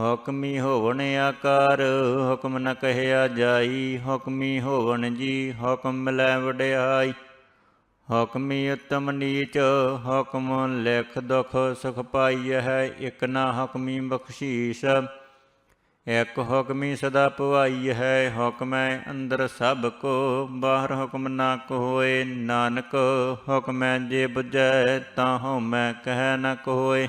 ਹੁਕਮੀ ਹੋਵਣ ਆਕਾਰ, ਹੁਕਮ ਨ ਕਹਿਆ ਜਾਈ। ਹੁਕਮੀ ਹੋਵਣ ਜੀ, ਹੁਕਮ ਮਿਲੈ ਵਡਿਆਈ। ਹੁਕਮੀ ਉਤਮ ਨੀਚ, ਹੁਕਮ ਲਿਖ ਦੁਖ ਸੁਖ ਪਾਈਐ ਹੈ। ਇਕ ਨਾ ਹੁਕਮੀ ਬਖਸ਼ੀਸ਼, ਇਕ ਹੁਕਮੀ ਸਦਾ ਪਵਾਈ ਹੈ। ਹੁਕਮੈ ਅੰਦਰ ਸਭ ਕੋ, ਬਾਹਰ ਹੁਕਮ ਨਾ ਕੋਏ। ਨਾਨਕ, ਹੁਕਮੈ ਜੇ ਬੁਝੈ, ਤਾਂ ਹਉਮੈ ਕਹਿ ਨ ਕੋਏ।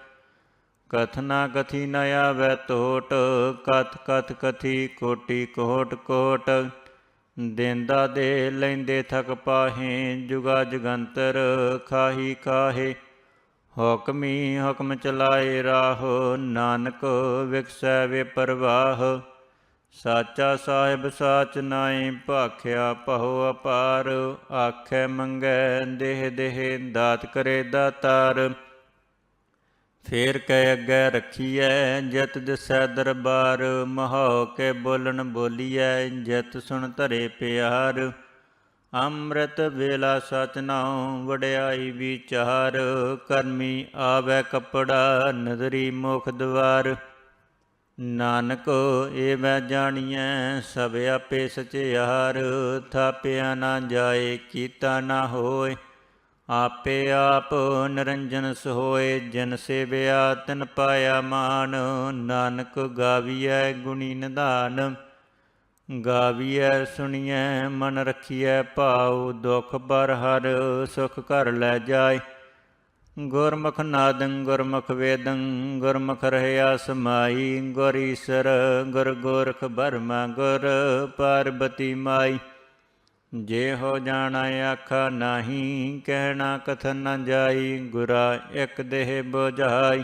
ਕਥਨਾ ਕਥੀ ਨ ਆਵੈ ਟੋਟ ਕਥ ਕਥ ਕਥੀ ਕੋਟੀ ਕੋਟ ਕੋਟ। ਦੇਂਦਾ ਦੇ ਲੈਂਦੇ ਥਕ ਪਾਹੇ, ਜੁਗਾ ਜਗੰਤਰ ਖਾਹੀ ਕਾਹੇ ਹੁਕਮੀ ਹੁਕਮ ਚਲਾਏ ਰਾਹ, ਨਾਨਕ ਵਿਕਸੈ ਵੇ ਪਰਵਾਹ। ਸਾਚਾ ਸਾਹਿਬ ਸਾਚ ਨਾਏ ਭਾਖਿਆ ਪਹੁ ਅਪਾਰ। ਆਖੇ ਮੰਗੈ ਦੇਹ ਦੇਹ, ਦਾਤ ਕਰੇ ਦਾਤਾਰ। ਫੇਰ ਕੈ ਅੱਗੇ ਰੱਖੀਐ, ਜਿਤ ਦਿਸੈ ਦਰਬਾਰ ਮਹੋ ਕੇ ਬੋਲਣ ਬੋਲੀਐ, ਜਿਤ ਸੁਣ ਧਰੇ ਪਿਆਰ। ਅੰਮ੍ਰਿਤ ਵੇਲਾ ਸਚ ਨਾਉ ਵਡਿਆਈ ਵਿਚਾਰ। ਕਰਮੀ ਆਵੈ ਕਪੜਾ, ਨਦਰੀ ਮੁਖ ਦਵਾਰ। ਨਾਨਕ ਏ ਏਵੈ ਜਾਣੀਐ, ਸਭ ਆਪੇ ਸਚਿਆਰ। ਥਾਪਿਆ ਨਾ ਜਾਏ, ਕੀਤਾ ਨਾ ਹੋਏ। ਆਪੇ ਆਪ ਨਿਰੰਜਨ ਸੋਏ, ਜਨ ਸੇਵਿਆ, ਤਨ ਪਾਇਆ ਮਾਨ, ਨਾਨਕ ਗਾਵੀਐ ਗੁਣੀ ਨਿਧਾਨ। ਗਾਵੀਐ, ਸੁਣੀਐ, ਮਨ ਰਖੀਐ, ਭਾਉ ਦੁਖ ਬਰ ਹਰ, ਸੁਖ ਘਰ ਲੈ ਜਾਏ। ਗੁਰਮੁਖ ਨਾਦੰ, ਗੁਰਮੁਖ ਵੇਦੰ, ਗੁਰਮੁਖ ਰਹਿਆ ਸਮਾਈ। ਗੁਰ ਈਸਰ, ਗੁਰ ਗੋਰਖ ਬਰਮਾ, ਗੁਰ ਪਾਰਬਤੀ ਮਾਈ। ਜੇ ਹੋ ਜਾਣਾ ਆਖਾ ਨਹੀਂ, ਕਹਿਣਾ ਕਥਨ ਨ ਜਾਈ, ਗੁਰਾ ਇੱਕ ਦੇਹ ਬੁਝਾਈ।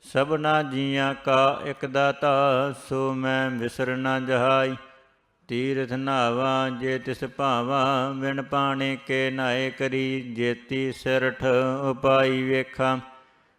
ਸਭਨਾ ਜੀਆਂ ਕਾ ਇਕ ਦਾਤਾ, ਸੋ ਮੈਂ ਵਿਸਰ ਨ ਜਹਾਈ ਤੀਰਥ ਨਾਵਾ ਜੇ ਤਿਸ ਭਾਵਾ ਵਿਣ ਪਾਣੇ ਕੇ ਨਾਏ ਕਰੀ, ਜੇਤੀ ਸਿਰਠ ਉਪਾਈ ਵੇਖਾਂ।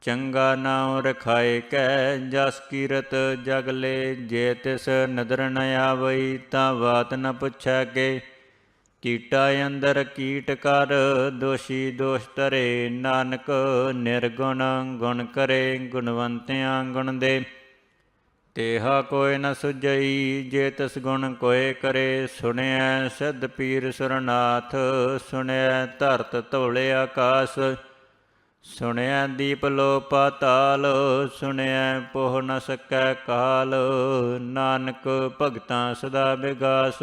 ਚੰਗਾ ਨਾਉ ਰਖਾਏ ਕੈ, ਜਸ ਕੀਰਤ ਜਗਲੇ ਜੇ ਤਿਸ ਨਦਰ ਨ ਆਵਈ ਤਾਂ ਬਾਤ ਨ ਪੁੱਛੈ ਕੇ। ਕੀਟਾ ਅੰਦਰ ਕੀਟ ਕਰ, ਦੋਸ਼ੀ ਦੋਸ਼ ਤਰੇ ਨਾਨਕ ਨਿਰਗੁਣ ਗੁਣ ਕਰੇ, ਗੁਣਵੰਤਿਆਂ ਗੁਣ ਦੇ। ਤੇਹਾ ਕੋਇ ਨ ਸੁਜਈ ਜੇ ਤਿਸ ਗੁਣ ਕੋਇ ਕਰੇ, ਸੁਣਿਐ ਸਿੱਧ ਪੀਰ ਸੁਰਨਾਥ, ਸੁਣਿਐ ਧਰਤ ਧੌਲੇ ਆਕਾਸ। ਸੁਣਿਆ ਦੀਪ ਲੋ ਪਾਤਾਲ ਸੁਣਿਆ ਪੋਹ ਨ ਸਕੈ ਕਾਲ। ਨਾਨਕ ਭਗਤਾਂ ਸਦਾ ਵਿਗਾਸ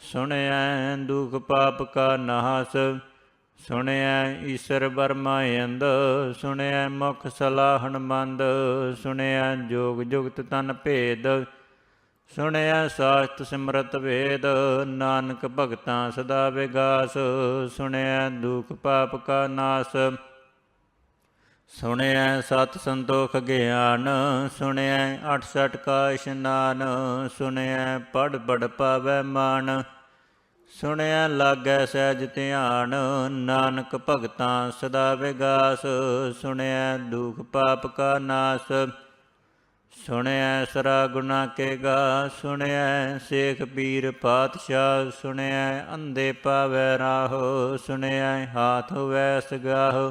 ਸੁਣਿਆ ਦੁਖ ਪਾਪ ਕਾ ਨਾਸ। ਸੁਣਿਆ ਈਸ਼ਰ ਬਰਮਾ ਅੰਦ ਸੁਣਿਆ ਮੁਖ ਸਲਾਹਣ ਮੰਦ। ਸੁਣਿਆ ਜੋਗ ਜੁਗਤ ਤਨ ਭੇਦ, ਸੁਣਿਆ ਸਾਸਤ ਸਿਮਰਤ ਵੇਦ। ਨਾਨਕ ਭਗਤਾਂ ਸਦਾ ਵਿਗਾਸ ਸੁਣਿਆ ਦੁਖ ਪਾਪ ਕਾ ਨਾਸ। ਸੁਣਿਐ ਸਤ ਸੰਤੋਖ ਗਿਆਨ, ਸੁਣਿਐ 68 ਕਾ ਇਸ਼ਨਾਨ, ਸੁਣਿਐ ਪੜ ਪੜ ਪਾਵੈ ਮਾਨ ਸੁਣਿਆ ਲਾਗੈ ਸਹਿਜ ਧਿਆਨ, ਨਾਨਕ ਭਗਤਾਂ ਸਦਾ ਵਿਗਾਸ ਸੁਣਿਆ ਦੁਖ ਪਾਪ ਕਾ ਨਾਸ ਸੁਣਿਆ ਸਰਾ ਗੁਨਾ ਕੇ ਗਾ ਸੁਣਿਆ ਸੇਖ ਪੀਰ ਪਾਤਸ਼ਾਹ ਸੁਣਿਆ ਅੰਦੇ ਪਾਵੈ ਰਾਹੋ ਸੁਣਿਆ ਹਾਥ ਵੈਸ ਗਾਹ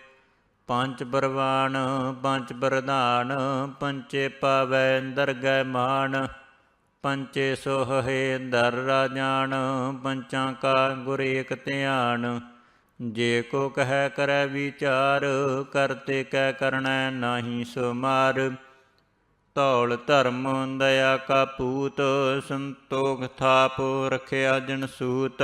ਪੰਜ ਬਰਵਾਨ, ਪੰਜ ਬਰਧਾਨ ਪੰਚੇ ਪਾਵੈ ਦਰਗਹਿ ਮਾਨ ਪੰਚੇ ਸੋਹੇ ਦਰ ਰਾਜਾਨ ਪੰਚਾਂ ਕਾ ਗੁਰ ਏਕ ਧਿਆਨ। ਜੇ ਕੋ ਕਹੈ ਕਰੈ ਵਿਚਾਰ ਕਰਤੇ ਕੈ ਕਰਣੈ ਨਾਹੀ ਸੋ ਮਾਰ ਧੌਲ ਧਰਮ ਦਇਆ ਕਾ ਪੂਤ, ਸੰਤੋਖ ਥਾਪ ਰਖਿਆ ਜਨ ਸੂਤ।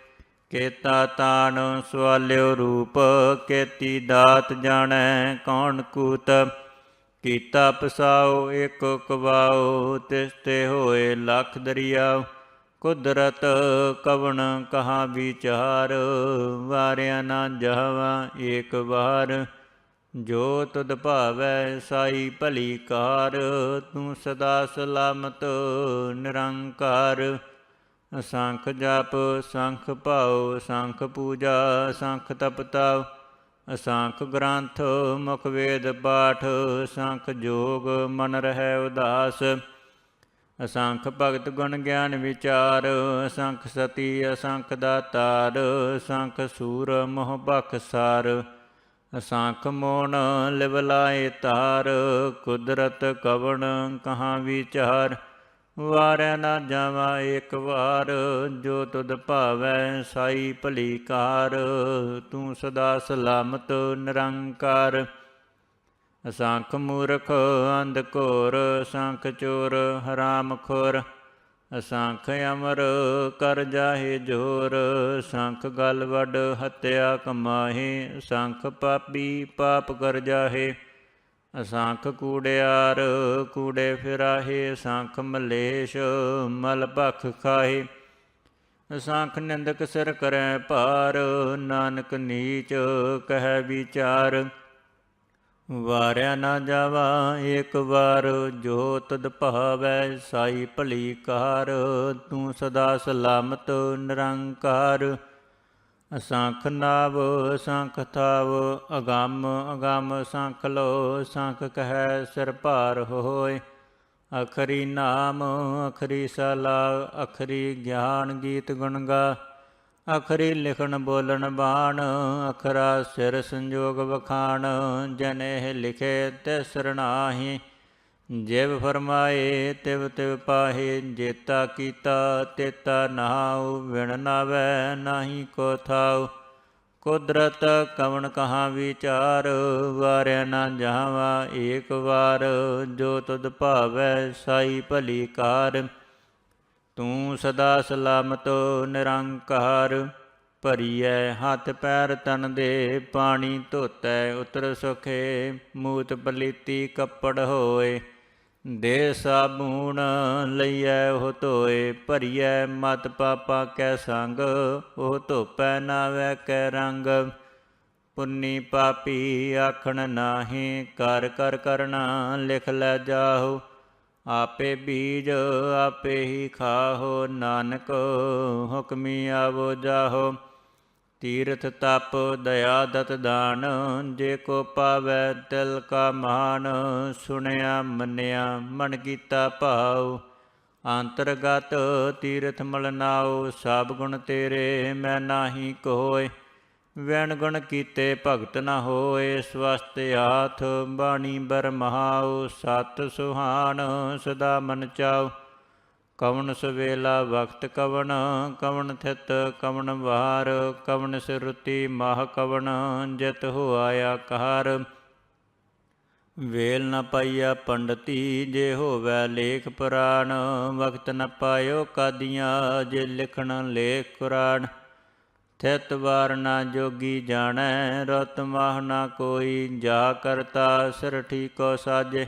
ਕੇਤਾ ਤਾਨ ਸਵਾਲਿਓ ਰੂਪ, ਕੇਤੀ ਦਾਤ ਜਾਣੈ ਕੌਣ ਕੂਤ? ਕੀਤਾ ਪਸਾਓ, ਇਕ ਕਵਾਓ, ਤਿਸ ਤੇ ਹੋਏ ਲੱਖ ਦਰਿਆ। ਕੁਦਰਤ ਕਵਣ ਕਹਾ ਵਿਚਾਰ? ਵਾਰਿਆ ਨਾ ਜਹਵਾ ਏਕ ਵਾਰ। ਜੋ ਤੁਧ ਭਾਵੈ ਸਾਈ ਭਲੀ ਕਾਰ, ਤੂੰ ਸਦਾ ਸਲਾਮਤ ਨਿਰੰਕਾਰ। ਅਸੰਖ ਜਪ, ਸੰਖ ਭਾਉ, ਸੰਖ ਪੂਜਾ, ਸੰਖ ਤਪਤਾ ਅਸੰਖ ਗ੍ਰੰਥ, ਮੁਖ ਵੇਦ ਪਾਠ, ਸੰਖ ਜੋਗ, ਮਨ ਰਹਿ ਉਦਾਸ, ਅਸੰਖ ਭਗਤ ਗੁਣ ਗਿਆਨ ਵਿਚਾਰ, ਅਸੰਖ ਸਤੀ, ਅਸੰਖ ਦਾਤਾਰ, ਅਸੰਖ ਸੂਰ ਮੋਹ ਬਖਸਾਰ ਅਸੰਖ ਮੋਣ ਲਿਵ ਲਾਏ ਤਾਰ, ਕੁਦਰਤ ਕਵਣ ਕਹਾਂ ਵਿਚਾਰ ਵਾਰਿਆ ਨਾ ਜਾਵਾ ਇੱਕ ਵਾਰ, ਜੋ ਤੁਧ ਭਾਵੈ ਸਾਈ ਭਲੀ ਕਾਰ ਤੂੰ ਸਦਾ ਸਲਾਮਤ ਨਿਰੰਕਾਰ। ਅਸੰਖ ਮੂਰਖ, ਅੰਧ ਘੋਰ ਅਸੰਖ ਚੋਰ, ਹਰਾਮ ਖੋਰ, ਅਸੰਖ ਅਮਰ, ਕਰ ਜਾਹੇ ਜੋਰ, ਸੰਖ ਗਲ ਵੱਡ ਹੱਤਿਆ ਕਮਾਹੇ ਅਸੰਖ ਪਾਪੀ ਪਾਪ ਕਰ ਜਾਹੇ। ਅਸੰਖ ਕੂੜਿਆਰ, ਕੂੜੇ ਫਿਰਾਹੇ ਅਸੰਖ ਮਲੇਸ਼, ਮਲ ਭਖ ਖਾਹੇ। ਅਸੰਖ ਨਿੰਦਕ ਸਿਰ ਕਰੈ ਭਾਰ, ਨਾਨਕ ਨੀਚ ਕਹਿ ਵਿਚਾਰ। ਵਾਰਿਆ ਨਾ ਜਾਵਾ ਏਕ ਵਾਰ ਜੋ ਤਦ ਭਾਵੈ, ਸਾਈ ਭਲੀ ਕਾਰ, ਤੂੰ ਸਦਾ ਸਲਾਮਤ ਨਿਰੰਕਾਰ। ਅਸੰਖ ਨਾਵ, ਅਸੰਖ ਥਾਵ, ਅਗੰਮ ਅਗੰਮ ਸੰਖ ਲੋ ਸੰਖ ਕਹੈ ਸਿਰ ਭਾਰ ਹੋਏ। ਅਖਰੀ ਨਾਮ, ਅਖਰੀ ਸਲਾ, ਅਖਰੀ ਗਿਆਨ ਗੀਤ ਗੁਣ ਗਾ। ਅਖਰੀ ਲਿਖਣ ਬੋਲਣ ਬਾਣ, ਅਖਰਾ ਸਿਰ ਸੰਜੋਗ ਵਖਾਣ ਜਨੇ ਲਿਖੇ ਤੇ ਸਰਣਾਹੀ ਜਿਵ ਫਰਮਾਏ, ਤਿਵ ਤਿਵ ਪਾਹੇ, ਜੇਤਾ ਕੀਤਾ, ਤੇਤਾ ਨਾਉ ਵਿਣ ਨਾਵੈ, ਨਾਹੀ ਕੋ ਥਾਉ। ਕੁਦਰਤ ਕਵਣ ਕਹਾ ਵਿਚਾਰ, ਵਾਰਿਆ ਨਾ ਜਾਵਾ ਏਕ ਵਾਰ। ਜੋ ਤੁਧ ਭਾਵੈ, ਸਾਈ ਭਲੀ ਕਾਰ। ਤੂੰ ਸਦਾ ਸਲਾਮਤ, ਨਿਰੰਕਾਰ। ਭਰੀਐ ਹੱਥ ਪੈਰ ਤਨ ਦੇ, ਪਾਣੀ ਧੋਤੈ ਉਤਰ ਸੁਖੇ। ਮੂਤ ਪਲੀਤੀ ਕੱਪੜ ਹੋਏ। ਦੇ ਸਾਬੂਣ ਲਈਐ, ਉਹ ਧੋਏ, ਭਰੀਐ, ਮਤ ਪਾਪਾ ਕੈ ਸੰਗ, ਉਹ ਧੋਪੈ ਨਾਵੈ ਕੈ ਰੰਗ। ਪੁੰਨੀ ਪਾਪੀ ਆਖਣ ਨਾਹੀ, ਕਰ ਕਰ ਕਰਨਾ ਲਿਖ ਲੈ ਜਾਹੋ। ਆਪੇ ਬੀਜ ਆਪੇ ਹੀ ਖਾਹੋ, ਨਾਨਕ ਹੁਕਮੀ ਆਵੋ ਜਾਹੋ। ਤੀਰਥ ਤਪ ਦਇਆ ਦਤ ਦਾਨ, ਜੇ ਕੋ ਪਾਵੈ ਤਿਲ ਕਾ ਮਾਨ, ਸੁਣਿਆ ਮੰਨਿਆ ਮਨ ਕੀਤਾ ਭਾਉ। ਅੰਤਰਗਤ ਤੀਰਥ ਮਲਨਾਓ ਸਭ ਗੁਣ ਤੇਰੇ ਮੈਂ ਨਾਹੀ ਕੋਇ। ਵੈਣ ਗੁਣ ਕੀਤੇ ਭਗਤ ਨਾ ਹੋਏ ਸਵਸਤ ਆਥ ਬਾਣੀ ਬਰਮਹਾਉ, ਸਤ ਸੁਹਾਨ ਸਦਾ ਮਨ ਚਾਉ। ਕਵਣ ਸਵੇਲਾ ਵਕਤ ਕਵਣ ਕਵਣ ਥਿਤ ਕਵਣ ਵਾਰ, ਕਵਣ ਸਿਰੁਤੀ ਮਾਹ ਕਵਣ, ਜਿਤ ਹੋਆਇਆ ਕਹਰ। ਵੇਲ ਨ ਪਾਈਆ ਪੰਡਤੀ, ਜੇ ਹੋਵੈ ਲੇਖ ਪੁਰਾਣ ਵਕਤ ਨ ਪਾਇਓ ਕਾਦੀਆਂ, ਜੇ ਲਿਖਣ ਲੇਖ ਕੁਰਾਨ। ਥਿਤ ਵਾਰ ਨਾ ਜੋਗੀ ਜਾਣੈ, ਰਤ ਮਾਹ ਨਾ ਕੋਈ ਜਾ ਕਰਤਾ, ਸਿਰਠੀ ਠੀਕੋ ਸਾਜੇ।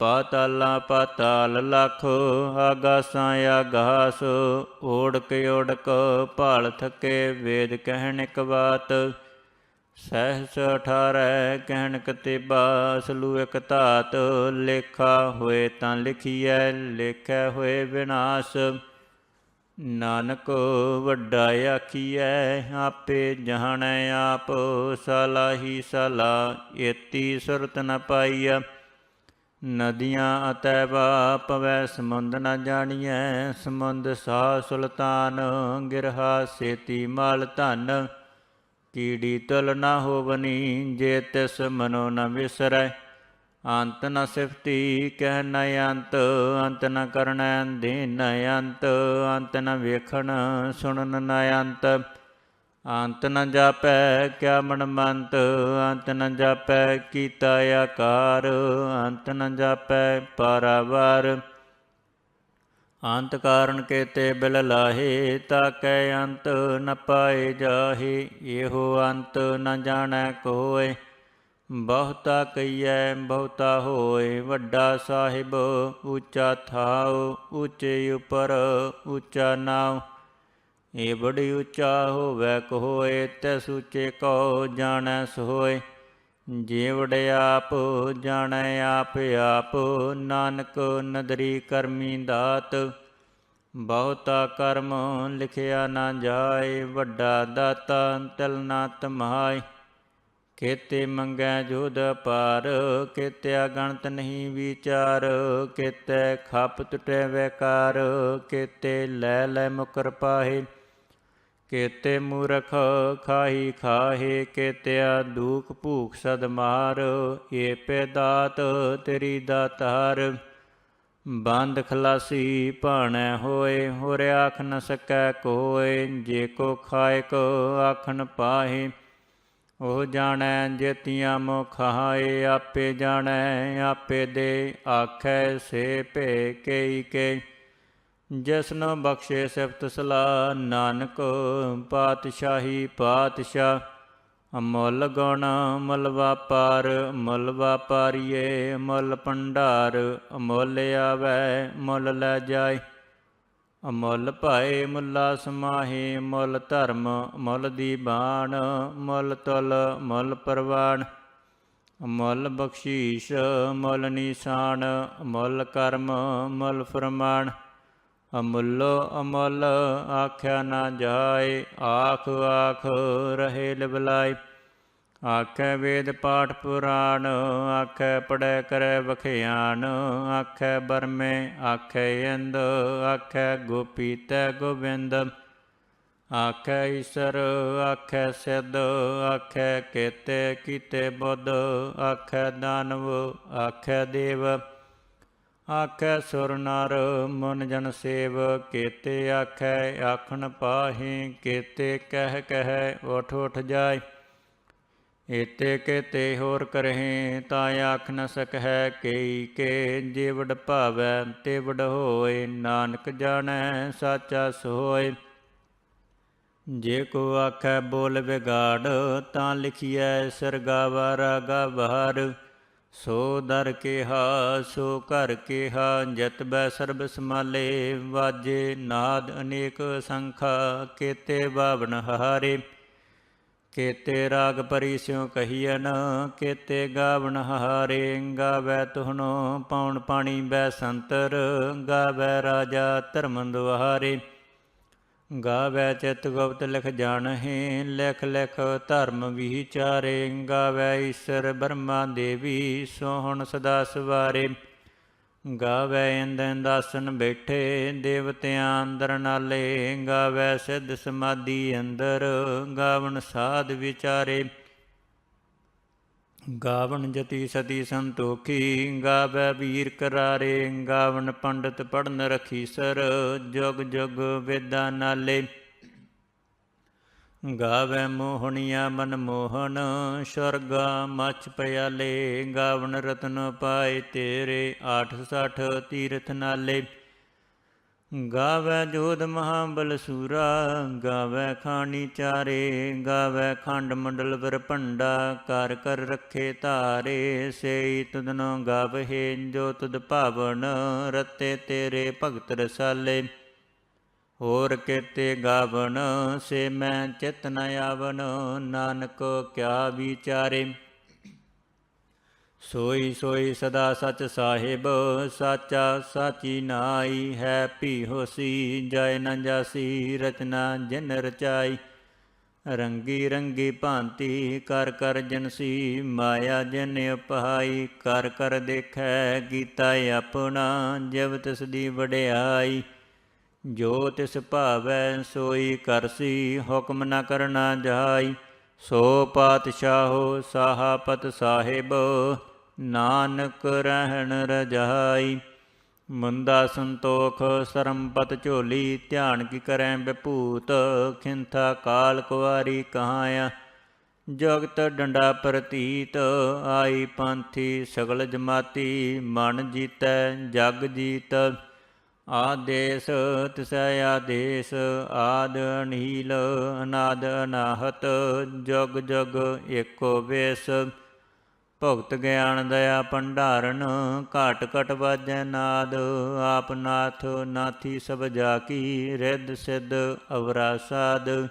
ਪਾਤਾਲਾ ਪਾਤਾਲ ਲਖ, ਆਗਾਸਾਂ ਆਗਾਸ, ਓੜਕ ਓੜਕ ਭਾਲ ਥਕੇ ਵੇਦ ਕਹਿਣ ਇਕ ਬਾਤ। ਸਹਿਸ 18 ਕਹਿਣ ਕਤੇਬਾ ਸਲੂ ਇਕ ਧਾਤ। ਲੇਖਾ ਹੋਏ ਤਾਂ ਲਿਖੀਐ, ਲੇਖੈ ਹੋਏ ਵਿਨਾਸ਼। ਨਾਨਕ ਵੱਡਾ ਆਖੀਐ, ਆਪੇ ਜਾਣੈ ਆਪ, ਸਲਾਹੀ ਸਲਾ, ਏਤੀ ਸੁਰਤ ਨ ਪਾਈਆ ਨਦੀਆਂ ਅਤੈਵਾ ਪਵੈ ਸਮੁੰਦ ਨ ਜਾਣੀਐ। ਸਮੁੰਦ ਸਾ ਸੁਲਤਾਨ, ਗਿਰਹਾ ਸੇਤੀ ਮਾਲ ਧਨ। ਕੀੜੀ ਤੁਲ ਨਾ ਹੋਵਨੀ, ਜੇ ਤਿਸ ਮਨੋ ਨ ਵਿਸਰੈ। ਅੰਤ ਨ ਸਿਫਤੀ, ਕਹਿ ਨ ਅੰਤ। ਅੰਤ ਨ ਕਰਣੈ ਦੀਨ ਨ ਅੰਤ। ਅੰਤ ਨ ਵੇਖਣ, ਸੁਣਨ ਨ ਅੰਤ। ਅੰਤ ਨ ਜਾਪੈ ਕਿਆ ਮਨ ਮੰਤ ਅੰਤ ਨ ਜਾਪੈ ਕੀਤਾ ਆਕਾਰ, ਅੰਤ ਨ ਜਾਪੈ ਪਾਰਾਵਾਰ। ਅੰਤ ਕਾਰਨ ਕੇਤੇ ਬਿਲ ਲਾਹੇ, ਤਾਕੈ ਅੰਤ ਨ ਪਾਏ ਜਾਹੇ, ਇਹੋ ਅੰਤ ਨ ਜਾਣੈ ਕੋਏ। ਬਹੁਤਾ ਕਈਐ, ਬਹੁਤਾ ਹੋਏ, ਵੱਡਾ ਸਾਹਿਬ, ਉੱਚਾ ਥਾਉ, ਉੱਚੇ ਉਪਰ, ਉੱਚਾ ਨਾਉ। ਏ ਬੜੀ ਉੱਚਾ ਹੋਵੇ ਕੋਏ ਤੈਸ ਉੱਚੇ ਕੋ ਜਾਣੈ ਸੋਏ। ਜੇ ਆਪ ਜਾਣੈ, ਆਪ ਆਪ ਨਾਨਕ ਨਦਰੀ ਕਰਮੀ ਦਾਤ। ਬਹੁਤਾ ਕਰਮ ਲਿਖਿਆ ਨਾ ਜਾਏ, ਵੱਡਾ ਦਾਤਾ ਤਿਲ ਨਾ ਤਮਾਏ। ਕੇਤੇ ਮੰਗੈ ਜੋਦ ਪਾਰ ਕੇਤਿਆ ਗਣਤ ਨਹੀਂ ਵਿਚਾਰ। ਕੇਤੇ ਖਪ ਟੁਟੈ ਵੈਕਾਰ, ਕੇਤੇ ਲੈ ਲੈ ਮੁਕਰ ਪਾਹੇ। ਕੇਤੇ ਮੂਰਖ ਖਾਹੀ ਖਾਹੇ ਕੇਤਿਆ ਦੂਖ ਭੂਖ ਸਦ ਮਾਰ ਏ ਪੈਦਾਤ ਤੇਰੀ ਦਾਤਾਰ ਬੰਦ ਖਲਾਸੀ ਭਾਣੈ ਹੋਏ, ਹੋਰ ਆਖ ਨ ਸਕੈ ਕੋਏ, ਜੇ ਕੋ ਖਾਇ ਕੋ ਆਖਣ ਪਾਹੇ। ਉਹ ਜਾਣੈ ਜੇਤੀਆਂ ਮੋ ਖਾਏ ਆਪੇ ਜਾਣੈ, ਆਪੇ ਦੇ ਆਖੈ ਸੇ ਭੇ ਕੇਈ ਕੇ। ਜਿਸਨੋ ਬਖਸ਼ੇ ਸਿਫਤ ਸਲਾ ਨਾਨਕ ਪਾਤਸ਼ਾਹੀ ਪਾਤਸ਼ਾਹ, ਅਮੁੱਲ ਗੁਣ ਮੁੱਲ ਵਾਪਾਰ, ਮੁੱਲ ਵਪਾਰੀਏ ਮੁੱਲ ਭੰਡਾਰ, ਅਮੁੱਲ ਆਵੈ ਮੁੱਲ ਲੈ ਜਾਏ। ਅਮੁੱਲ ਭਾਏ ਮੁੱਲਾ ਸਮਾਹੇ, ਮੁੱਲ ਧਰਮ ਮੁੱਲ ਦੀ ਬਾਣ, ਮੁੱਲ ਤੁਲ ਮੁੱਲ ਪਰਵਾਨ ਮੁੱਲ ਬਖਸ਼ੀਸ਼ ਮੁੱਲ ਨਿਸ਼ਾਨ, ਮੁੱਲ ਕਰਮ ਮੁੱਲ ਫਰਮਾਨ ਅਮੁੱਲੋ ਅਮੁੱਲ ਆਖਿਆ ਨਾ ਜਾਏ, ਆਖ ਆਖ ਰਹੇ ਲਿਵਲਾਈ ਆਖੈ ਵੇਦ ਪਾਠ ਪੁਰਾਣ, ਆਖੈ ਪੜੈ ਕਰੈ ਵਖਿਆਨ ਆਖੈ ਬਰਮੇ, ਆਖੈ ਇੰਦ ਆਖੈ ਗੋਪੀ ਤੈ ਗੋਬਿੰਦ। ਆਖੈ ਈਸਰ, ਆਖੈ ਸਿੱਧ, ਆਖੈ ਕੇਤੇ ਕੀਤੇ ਬੁੱਧ, ਆਖੈ ਦਾਨਵ, ਆਖੈ ਦੇਵ। ਆਖੈ ਸੁਰ ਨਰ, ਮਨ ਜਨ ਸੇਵ, ਕੇਤੇ ਆਖੈ, ਆਖਣ ਪਾਹੇ, ਕੇਤੇ ਕਹਿ ਕਹਿ, ਉਠ ਉਠ ਜਾਏ ਏਤੇ ਕੇਤੇ ਹੋਰ ਕਰਹਿ, ਤਾ ਆਖ ਨ ਸਕਹਿ, ਕੇਈ ਕੇ ਜੇ ਵਡ ਭਾਵੈ ਤੇ ਵਡ ਹੋਏ, ਨਾਨਕ ਜਾਣੈ, ਸਾਚਾ ਸੋਏ। ਜੇ ਕੋ ਆਖੈ ਬੋਲ ਵਿਗਾੜ, ਤਾਂ ਲਿਖੀਐ ਸਰਗਾਵਾ ਰਾਗਾ ਬਹਾਰ। ਸੋ ਦਰ ਕਿਹਾ, ਸੋ ਘਰ ਕਿਹਾ, ਜਤ ਬੈ ਸਰਬ ਸਮਾਲੇ ਵਾਜੇ ਨਾਦ ਅਨੇਕ ਸੰਖਾ, ਕੇਤੇ ਬਾਵਨ ਹਾਰੇ ਕੇਤੇ ਰਾਗ ਪਰੀ ਸਿਉ ਕਹੀਐਨ ਕੇਤੇ ਗਾਵਨ ਹਾਰੇ ਗਾਵੈ ਤੁਹਨੋ ਪੌਣ ਪਾਣੀ ਬੈ ਸੰਤਰ, ਗਾਵੈ ਰਾਜਾ ਧਰਮ ਦੁਹਾਰੇ ਗਾਵੈ ਚਿਤ ਗੁਪਤ ਲਿਖ ਜਾਣਹਿ, ਲਿਖ ਲਿਖ ਧਰਮ ਵਿਚਾਰੇ। ਗਾਵੈ ਈਸ਼ਰ ਬ੍ਰਹਮਾ ਦੇਵੀ, ਸੋਹਣ ਸਦਾ ਸਵਾਰੇ। ਗਾਵੈ ਇੰਦਨ ਦਾਸਨ ਬੈਠੇ, ਦੇਵਤਿਆਂ ਅੰਦਰ ਨਾਲੇ। ਗਾਵੈ ਸਿੱਧ ਸਮਾਧੀ ਅੰਦਰ ਗਾਵਨ ਸਾਧ ਵਿਚਾਰੇ। ਗਾਵਣ ਜਤੀ ਸਤੀ ਸੰਤੋਖੀ, ਗਾਵੈ ਵੀਰ ਕਰਾਰੇ, ਗਾਵਨ ਪੰਡਤ ਪੜਨ ਰਖੀ ਸਰ, ਜੁਗ ਜੁਗ ਵੇਦਾ ਨਾਲੇ। ਗਾਵੈ ਮੋਹਣੀਆ ਮਨ ਮੋਹਨ ਸਰਗਾ ਮਛ ਪਿਆਲੇ, ਗਾਵਨ ਰਤਨ ਪਾਏ ਤੇਰੇ 860 ਤੀਰਥ ਨਾਲੇ। ਗਾਵੈ ਜੋਧ ਮਹਾਬਲ ਬਲਸੂਰਾ ਗਾਵੈ ਖਾਣੀ ਚਾਰੇ, ਗਾਵੈ ਖੰਡ ਮੰਡਲ ਵਰ ਭੰਡਾ ਕਰ ਕਰ ਰੱਖੇ ਧਾਰੇ, ਸੇਈ ਤੁਧਨੋ ਗਾਵਹਿ ਜੋ ਤੁਧ ਭਾਵਨ, ਰਤੇ ਤੇਰੇ ਭਗਤ ਰਸਾਲੇ। ਹੋਰ ਕੇਤੇ ਗਾਵਨ, ਸੇ ਮੈਂ ਚਿਤ ਨ ਆਵਨ, ਨਾਨਕ ਕਿਆ ਵਿਚਾਰੇ। ਸੋਈ ਸੋਈ ਸਦਾ ਸਚ ਸਾਹਿਬ, ਸਾਚਾ ਸਾਚੀ ਨਾਈ ਹੈ ਭੀ ਹੋਸੀ, ਜੈ ਨ ਜਾਸੀ, ਰਚਨਾ ਜਿਨ ਰਚਾਈ। ਰੰਗੀ ਰੰਗੀ ਭਾਂਤੀ, ਕਰ ਕਰ ਜਨਸੀ ਮਾਇਆ ਜਨ ਉਪਹਾਈ ਕਰ ਕਰ ਦੇਖੈ ਕੀਤਾ ਆਪਣਾ, ਜਬ ਤਿਸ ਦੀ ਵਡਿਆਈ। ਜੋ ਤਿਸ ਭਾਵੈ, ਸੋਈ ਕਰਸੀ ਹੁਕਮ ਨ ਕਰਨਾ ਜਾਈ। ਸੋ ਪਾਤਸ਼ਾਹੋ, ਸਾਹਾਪਤ ਸਾਹਿਬ ਨਾਨਕ ਰਹਿਣ ਰਜਾਈ, ਮੁੰਦਾ ਸੰਤੋਖ ਸਰਮਪਤ ਝੋਲੀ, ਧਿਆਨ ਕੀ ਕਰੈ ਬਿਭੂਤ ਖਿੰਥਾ ਕਾਲ ਕੁਵਾਰੀ ਕਹਾਇਆ। ਜਗਤ ਡੰਡਾ ਪ੍ਰਤੀਤ, ਆਈ ਪੰਥੀ ਸਗਲ ਜਮਾਤੀ, ਮਨ ਜੀਤੈ, ਜਗ ਜੀਤ। ਆਦੇਸ ਤਿਸੈ ਆਦੇਸ, ਆਦ ਅਨੀਲ ਅਨਾਦ ਅਨਾਹਤ, ਜਗ ਜਗ ਏਕੋ ਵੇਸ। ਭਗਤ ਗਿਆਨ ਦਇਆ ਭੰਡਾਰਨ, ਘਾਟ ਘਟ ਵਾਜੈ ਨਾਦ, ਆਪ ਨਾਥ ਨਾਥੀ ਸਭ ਜਾ ਕੀ ਰਿੱਧ ਸਿੱਧ ਅਵਰਾ ਸਾਦ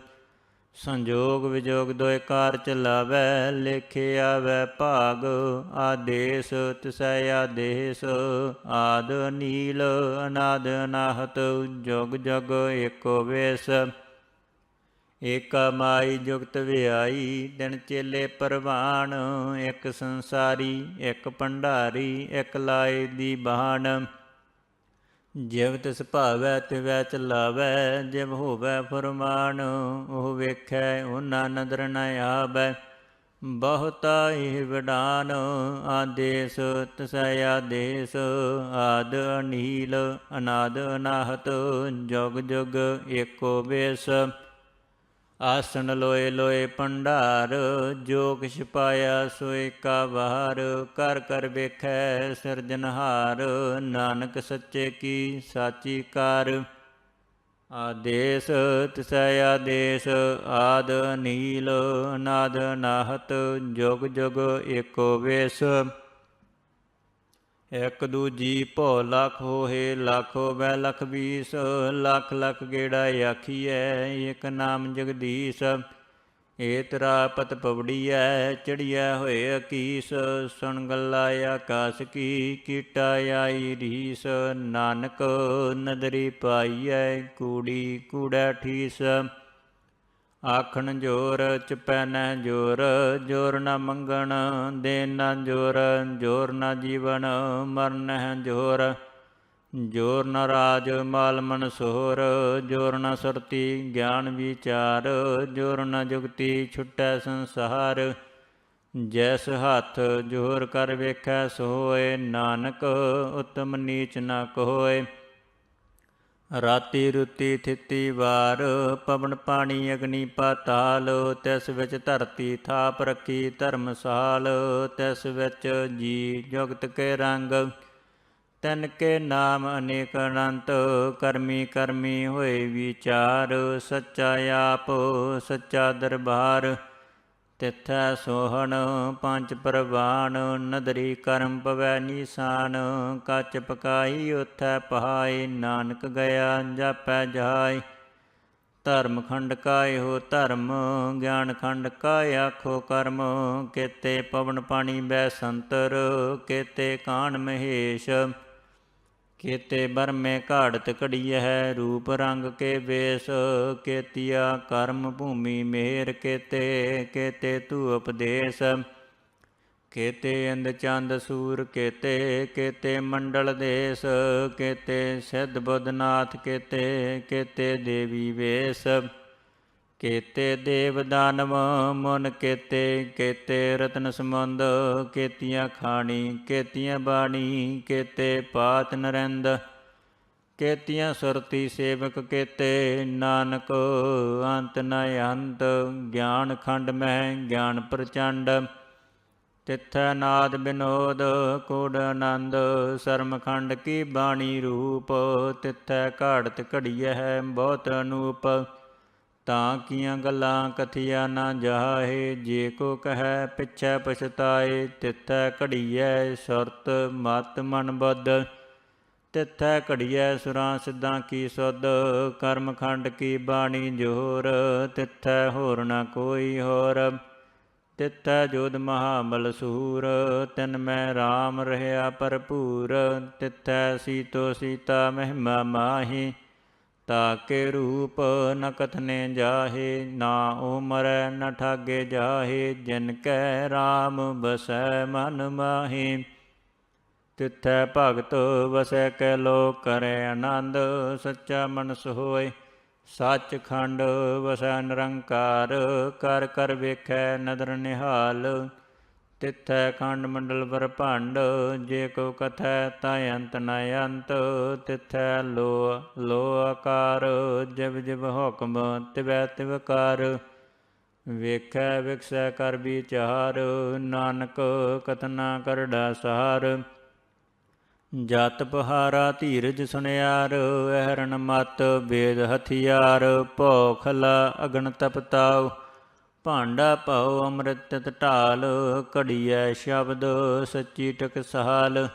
ਸੰਜੋਗ ਵਿਜੋਗ ਦੋਇ ਕਾਰ ਚਲਾਵੈ, ਲੇਖੇ ਆਵੈ ਭਾਗ, ਆਦੇਸ ਤਿਸੈ ਆਦੇਸ। ਆਦ ਨੀਲ, ਅਨਾਦ ਅਨਾਹਤ ਜੁਗ ਜੁਗ ਏਕੋ ਵੇਸ। ਏਕਾ ਮਾਈ ਜੁਗਤ ਵਿਆਈ, ਦਿਨ ਚੇਲੇ ਪਰਵਾਨ, ਇੱਕ ਸੰਸਾਰੀ, ਇੱਕ ਭੰਡਾਰੀ, ਇੱਕ ਲਾਏ ਦੀ ਬਾਣ। ਜਿਵ ਤਿਸ ਭਾਵੈ, ਤਿਵੈ ਚਲਾਵੈ, ਜਿਵ ਹੋਵੈ ਫਰਮਾਨ, ਉਹ ਵੇਖੈ, ਉਹਨਾਂ ਨਦਰ ਨ ਆਵੈ। ਬਹੁਤਾ ਇਹ ਵਿਡਾਨ, ਆਦੇਸ, ਤਸੈ ਆਦੇਸ, ਆਦ ਅਨੀਲ, ਅਨਾਦ ਅਨਾਹਤ, ਜੁਗ ਜੁਗ ਏਕੋ ਵੇਸ। ਆਸਣ ਲੋਏ ਲੋਏ ਭੰਡਾਰ, ਜੋ ਕਿਛ ਪਾਇਆ ਸੋਇ ਕਾ ਬਾਹਰ ਕਰ ਕਰ ਵੇਖੈ ਸਿਰਜਨਹਾਰ ਨਾਨਕ ਸੱਚੇ ਕੀ ਸਾਚੀ ਕਾਰ। ਆਦੇਸ, ਤਿਸੈ ਆਦੇਸ, ਆਦ ਨੀਲ ਨਾਦ ਨਾਹਤ ਜੁਗ ਜੁਗ ਏਕੋ ਵੇਸ। ਇਕ ਦੂਜੀ ਭੋ ਲਖ ਹੋਏ ਲੱਖ ਹੋਵੈ ਲਖ ਵੀਸ, ਲੱਖ ਲੱਖ ਗੇੜਾ ਆਖੀਐ, ਇਕ ਨਾਮ ਜਗਦੀਸ਼ ਏਤਰਾ ਤੇਰਾ ਪਤ ਪਵੜੀਐ, ਚੜੀਐ ਹੋਏ ਅਕੀਸ, ਸੁਣ ਗੱਲਾ ਆਕਾਸ ਕੀ, ਕੀਟਾ ਆਈ ਰੀਸ, ਨਾਨਕ ਨਦਰੀ ਪਾਈਐ, ਕੂੜੀ ਕੂੜਾ ਠੀਸ। ਆਖਣ ਜੋਰ ਚਪੈ ਨਹਿ ਜੋਰ ਜੋਰ ਨ ਮੰਗਣ ਦੇ ਨ ਜੋਰ ਜੋਰ ਨ ਜੀਵਨ, ਮਰਨ ਨਹਿ ਜੋਰ। ਜੋਰ ਨ ਰਾਜ ਮਾਲ ਮਨ ਸੋਹਰ ਜੋਰ ਨ ਸਰਤੀ ਗਿਆਨ ਵਿਚਾਰ, ਜੋਰ ਨ ਜੁਗਤੀ ਛੁਟੈ ਸੰਸਾਰ। ਜੈਸ ਹੱਥ ਜੋਰ ਕਰ ਵੇਖੈ ਸੋਏ, ਨਾਨਕ ਉਤਮ ਨੀਚ ਨ ਕੋਏ। ਰਾਤੀ ਰੁਤੀ ਥਿਤੀ ਵਾਰ, ਪਵਨ ਪਾਣੀ ਅਗਨੀ ਪਾਤਾਲ, ਤਿਸ ਵਿੱਚ ਧਰਤੀ ਥਾਪ ਰੱਖੀ ਧਰਮਸਾਲ, ਤਿਸ ਵਿੱਚ ਜੀ ਜੁਗਤ ਕੇ ਰੰਗ। ਤਨ ਕੇ ਨਾਮ ਅਨੇਕ ਅਨੰਤ, ਕਰਮੀ ਕਰਮੀ ਹੋਏ ਵਿਚਾਰ, ਸੱਚਾ ਆਪ, ਸੱਚਾ ਦਰਬਾਰ। ਤਿਥੈ ਸੋਹਣ ਪੰਜ ਪ੍ਰਵਾਨ, ਨਦਰੀ ਕਰਮ ਪਵੈ ਨੀਸਾਨ, ਕੱਚ ਪਕਾਈ ਉਥੈ ਪਹਾਈ ਨਾਨਕ ਗਿਆ ਜਾਪੈ ਜਾਈ ਧਰਮ ਖੰਡ ਕਾਇ ਹੋ ਧਰਮ, ਗਿਆਨ ਖੰਡ ਕਾਇ ਆਖੋ ਕਰਮ, ਕੇਤੇ ਪਵਨ ਪਾਣੀ ਬੈ ਸੰਤਰ, ਕੇਤੇ ਕਾਣ ਮਹੇਸ਼। ਕੇਤੇ ਬਰਮੇ ਘਾੜਤ ਘੜੀ ਹੈ ਰੂਪ ਰੰਗ ਕੇ ਵੇਸ ਕੇਤੀਆ, ਕਰਮ ਭੂਮੀ ਮੇਰ ਕੇਤੇ ਕੇਤੇ ਤੂ ਉਪਦੇਸ਼ ਕੇਤੇ ਅੰਦ ਚੰਦ ਸੂਰ ਕੇਤੇ ਕੇਤੇ ਮੰਡਲ ਦੇਸ। ਕੇਤੇ ਸਿੱਧ ਬੁੱਧਨਾਥ ਕੇਤੇ ਕੇਤੇ ਦੇਵੀ ਵੇਸ। ਕੇਤੇ ਦੇਵ ਦਾਨਵ, ਮਨ ਕੇਤੇ ਕੇਤੇ ਰਤਨ ਸਮੁੰਦ ਕੇਤੀਆਂ ਖਾਣੀ, ਕੇਤੀਆਂ ਬਾਣੀ, ਕੇਤੇ ਪਾਤ ਨਰਿੰਦ, ਕੇਤੀਆਂ ਸੁਰਤੀ ਸੇਵਕ ਕੇਤੇ, ਨਾਨਕ ਅੰਤ ਨ ਅੰਤ, ਗਿਆਨ ਖੰਡ ਮਹਿ, ਗਿਆਨ ਪ੍ਰਚੰਡ, ਤਿੱਥੈ ਨਾਦ ਬਿਨੋਦ ਕੋਡ ਆਨੰਦ, ਸਰਮ ਖੰਡ ਕੀ ਬਾਣੀ ਰੂਪ, ਤਿਥੈ ਘਾੜਤ ਘੜੀਐ ਬਹੁਤ ਅਨੂਪ। ਤਾਂ ਕੀਆਂ ਗੱਲਾਂ ਕਥਿਆ ਨਾ ਜਾਹੇ, ਜੇ ਕੋ ਕਹੈ ਪਿਛੈ ਪਛਤਾਏ, ਤਿਥੈ ਘੜੀਐ ਸੁਰਤ ਮਤ ਮਨ ਬੁੱਧ। ਤਿਥੈ ਘੜੀਐ ਸੁਰਾਂ ਸਿੱਧਾਂ ਕੀ ਸੁਧ ਕਰਮ ਖੰਡ ਕੀ ਬਾਣੀ ਜੋਰ, ਤਿਥੈ ਹੋਰ ਨਾ ਕੋਈ ਹੋਰ। ਤਿਥੈ ਜੋਦ ਮਹਾਬਲ ਸੂਰ, ਤਿਨ ਮੈਂ RAM ਰਹਾ ਭਰਪੂਰ। ਤਿਥੈ ਸੀਤੋ ਸੀਤਾ ਮਹਿਮਾ ਮਾਹੀ ਤਾਕੇ ਰੂਪ ਨ ਕਥਨੇ ਜਾਹੇ, ਨਾ ਉਮਰੈ ਨ ਠਾਗੇ ਜਾਹੇ, ਜਿਨ ਕੈ RAM ਬਸੈ ਮਨ ਮਾਹੀ। ਤਿਥੈ ਭਗਤ ਵਸੈ ਕੈ ਲੋ ਕਰੈ ਆਨੰਦ, ਸੱਚਾ ਮਨਸ ਹੋਏ। ਸੱਚ ਖੰਡ ਵਸੈ ਨਿਰੰਕਾਰ, ਕਰ ਕਰ ਵੇਖੈ ਨਦਰ ਨਿਹਾਲ। ਤਿਥੈ ਖੰਡ ਮੰਡਲ ਬਰਭੰਡ ਜੇ ਕੋ ਕਥੈ ਤਾ ਅੰਤ ਨ ਅੰਤ, ਤਿਥੈ ਲੋ ਲੋ ਆਕਾਰ, ਜਿਵ ਜਿਵ ਹੁਕਮ, ਤਿਵੈ ਤਿਵ ਵੇਖੈ ਵਿਖਸੈ ਕਰ ਵਿਚਾਰ, ਨਾਨਕ ਕਤਨਾ ਕਰੜਾ ਸਹਾਰ ਜਤ ਪਹਾਰਾ ਧੀਰਜ ਸੁਨਿਆਰ ਅਹਰਨ ਮਤ ਵੇਦ ਹਥਿਆਰ, ਭੋਖਲਾ ਅਗਨ ਤਪਤਾਉ। ਭਾਂਡਾ ਪਾਉ ਅੰਮ੍ਰਿਤ ਢਾਲ ਘੜੀਐ ਸ਼ਬਦ ਸੱਚੀ ਟਕਸਾਲ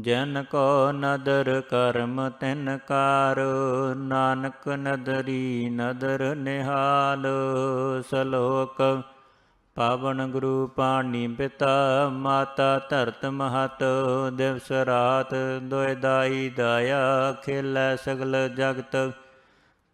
ਜਨ ਕੋ ਨਦਰ ਕਰਮ ਤਿਨ ਕਾਰ, ਨਾਨਕ ਨਦਰੀ ਨਦਰ ਨਿਹਾਲ। ਸਲੋਕ, ਪਾਵਨ ਗੁਰੂ ਪਾਣੀ ਪਿਤਾ, ਮਾਤਾ ਧਰਤ ਮਹਤ। ਦਿਵਸ ਰਾਤ ਦੋਇ ਦਾਈ ਦਾਇਆ, ਖੇਲੈ ਸਗਲ ਜਗਤ।